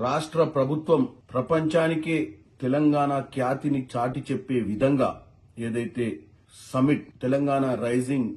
రాష్ట్ర ప్రభుత్వం ప్రపంచానికే తెలంగాణ ఖ్యాతిని చాటి చెప్పే విధంగా ఏదైతే summit Telangana rising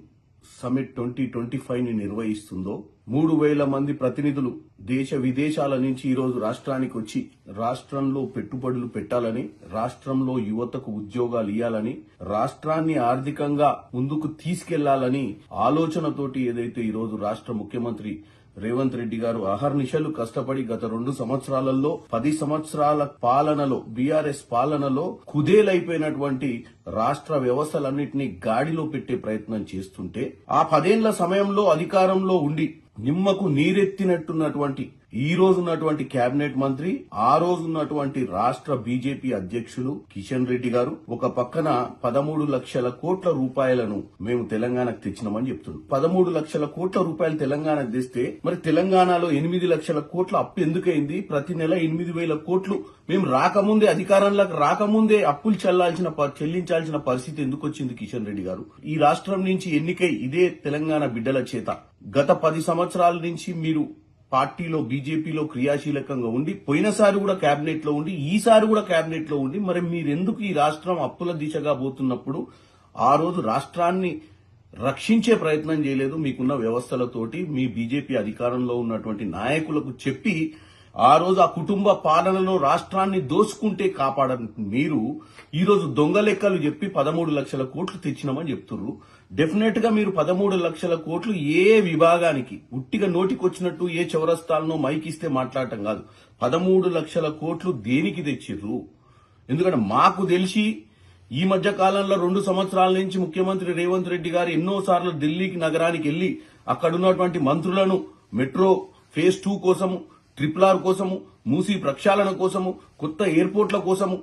summit twenty twenty ఫైవ్ని నిర్వహిస్తుందో మూడు వేల మంది ప్రతినిధులు దేశ విదేశాల నుంచి ఈరోజు రాష్ట్రానికి వచ్చి రాష్ట్రంలో పెట్టుబడులు పెట్టాలని రాష్ట్రంలో యువతకు ఉద్యోగాలు ఇవ్వాలని రాష్ట్రాన్ని ఆర్థికంగా ముందుకు తీసుకెళ్ళాలని ఆలోచనతోటి ఏదైతే ఈరోజు రాష్ట్ర ముఖ్యమంత్రి రేవంత్ రెడ్డి గారు అహర్నిశలు కష్టపడి గత రెండు సంవత్సరాలలో పది సంవత్సరాల పాలనలో బీఆర్ఎస్ పాలనలో కుదేలైపోయినటువంటి రాష్ట్ర వ్యవస్థలన్నింటినీ గాడిలో పెట్టే ప్రయత్నం చేస్తుంటే ఆ పదేళ్ళ సమయంలో అధికారంలో ఉండి నిమ్మకు నీరెత్తినట్టున్నటువంటి ఈ రోజు ఉన్నటువంటి కేబినెట్ మంత్రి ఆ రోజు ఉన్నటువంటి రాష్ట్ర బీజేపీ అధ్యక్షులు కిషన్ రెడ్డి గారు ఒక పక్కన పదమూడు లక్షల కోట్ల రూపాయలను మేము తెలంగాణకు తెచ్చినామని చెప్తున్నారు. పదమూడు లక్షల కోట్ల రూపాయలు తెలంగాణకు తెస్తే మరి తెలంగాణలో ఎనిమిది లక్షల కోట్ల అప్పు ఎందుకైంది? ప్రతి నెల ఎనిమిది వేల కోట్లు మేము రాకముందే అధికారంలోకి రాకముందే అప్పులు చెల్లాల్సిన ప- చెల్లించాల్సిన పరిస్థితి ఎందుకు వచ్చింది కిషన్ రెడ్డి గారు? ఈ రాష్ట్రం నుంచి ఎన్నికై ఇదే తెలంగాణ బిడ్డల చేత. గత పది సంవత్సరాల నుంచి మీరు పార్టీలో బీజేపీలో క్రియాశీలకంగా ఉండి పోయినసారి కూడా కేబినెట్లో ఉండి ఈసారి కూడా కేబినెట్లో ఉండి మరి మీరెందుకు ఈ రాష్ట్రం అప్పుల దిశగా పోతున్నప్పుడు ఆ రోజు రాష్ట్రాన్ని రక్షించే ప్రయత్నం చేయలేదు మీకున్న వ్యవస్థలతోటి మీ బీజేపీ అధికారంలో ఉన్నటువంటి నాయకులకు చెప్పి ఆ రోజు ఆ కుటుంబ పాలనలో రాష్ట్రాన్ని దోసుకుంటే కాపాడని మీరు ఈ రోజు దొంగ లెక్కలు చెప్పి పదమూడు లక్షల కోట్లు తెచ్చినామని చెప్తున్నారు డెఫినెట్గా మీరు పదమూడు లక్షల కోట్లు ఏ విభాగానికి ఉట్టిగా నోటికొచ్చినట్టు ఏ చౌరస్తాలనో మైకిస్తే మాట్లాడటం కాదు. పదమూడు లక్షల కోట్లు దేనికి తెచ్చిర్రు? ఎందుకంటే మాకు తెలిసి ఈ మధ్య కాలంలో రెండు సంవత్సరాల నుంచి ముఖ్యమంత్రి రేవంత్ రెడ్డి గారు ఎన్నోసార్లు ఢిల్లీకి నగరానికి వెళ్ళి అక్కడ ఉన్నటువంటి మంత్రులను మెట్రో ఫేజ్ టూ కోసం ట్రిపుల్ ఆర్ కోసము మూసీ ప్రక్షాళన కోసము కొత్త ఎయిర్పోర్ట్ల కోసము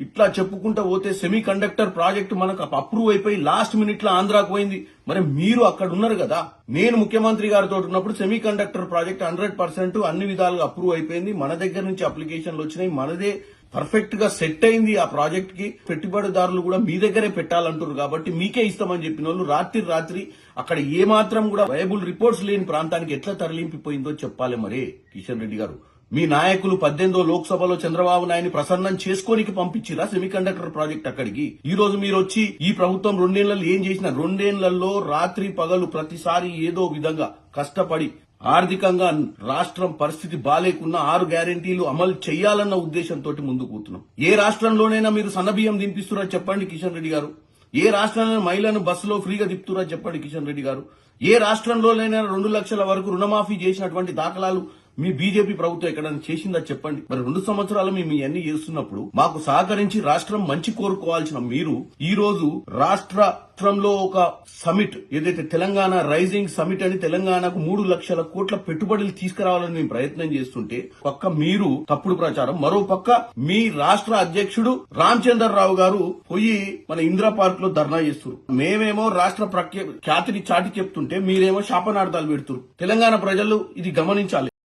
ఇట్లా చెప్పుకుంటా పోతే సెమీ కండక్టర్ ప్రాజెక్ట్ మనకు అప్రూవ్ అయిపోయి లాస్ట్ మినిట్లో ఆంధ్రాకు పోయింది. మరి మీరు అక్కడ ఉన్నారు కదా. నేను ముఖ్యమంత్రి గారితో ఉన్నప్పుడు semiconductor project hundred percent అన్ని విధాలుగా అప్రూవ్ అయిపోయింది. మన దగ్గర నుంచి అప్లికేషన్లు వచ్చినాయి. మనదే పర్ఫెక్ట్గా సెట్ అయింది ఆ ప్రాజెక్ట్కి. పెట్టుబడిదారులు కూడా మీ దగ్గరే పెట్టాలంటారు కాబట్టి మీకే ఇస్తామని చెప్పిన వాళ్ళు రాత్రి రాత్రి అక్కడ ఏ మాత్రం కూడా వయబుల్ రిపోర్ట్స్ లేని ప్రాంతానికి ఎట్లా తరలింపిపోయిందో చెప్పాలి మరే కిషన్ రెడ్డి గారు. మీ నాయకులు పద్దెనిమిదో లోక్సభలో చంద్రబాబు నాయుని ప్రసన్నం చేసుకోనికి పంపించిరా సెమీ కండక్టర్ ప్రాజెక్ట్ అక్కడికి? ఈ రోజు మీరు వచ్చి ఈ ప్రభుత్వం రెండేళ్ళలో ఏం చేసిన రెండేళ్ళలో రాత్రి పగలు ప్రతిసారి ఏదో విధంగా కష్టపడి ఆర్థికంగా రాష్ట్రం పరిస్థితి బాలేకున్నా ఆరు గ్యారెంటీలు అమలు చేయాలన్న ఉద్దేశంతో ముందుకు పోతున్నాం ఏ రాష్ట్రంలోనైనా మీరు సన్నబియ్యం దింపిస్తురా చెప్పండి కిషన్ రెడ్డి గారు. ఏ రాష్ట్రంలో మహిళలను బస్సులో ఫ్రీగా తిప్పుతురా చెప్పండి కిషన్ రెడ్డి గారు. ఏ రాష్ట్రంలోనైనా రెండు లక్షల వరకు రుణమాఫీ చేసినటువంటి దాఖలాలు మీ బీజేపీ ప్రభుత్వం ఎక్కడైనా చేసిందా చెప్పండి. మరి రెండు సంవత్సరాలు మేము ఇవన్నీ చేస్తున్నప్పుడు మాకు సహకరించి రాష్ట్రం మంచి కోరుకోవాల్సిన మీరు ఈ రోజు రాష్ట్ర రాష్ట్రంలో ఒక సమిట్ ఏదైతే తెలంగాణ రైజింగ్ సమిట్ అని తెలంగాణకు మూడు లక్షల కోట్ల పెట్టుబడులు తీసుకురావాలని మేము ప్రయత్నం చేస్తుంటే పక్క మీరు తప్పుడు ప్రచారం మరో పక్క మీ రాష్ట్ర అధ్యక్షుడు రామచంద్రరావు గారు పోయి మన ఇందిరా పార్క్లో ధర్నా చేస్తారు. మేమేమో రాష్ట్ర ప్రఖ్యా ఖ్యాతిని చాటి చెప్తుంటే మీరేమో శాపనార్థాలు పెడుతున్నారు తెలంగాణ ప్రజలు ఇది గమనించాలి.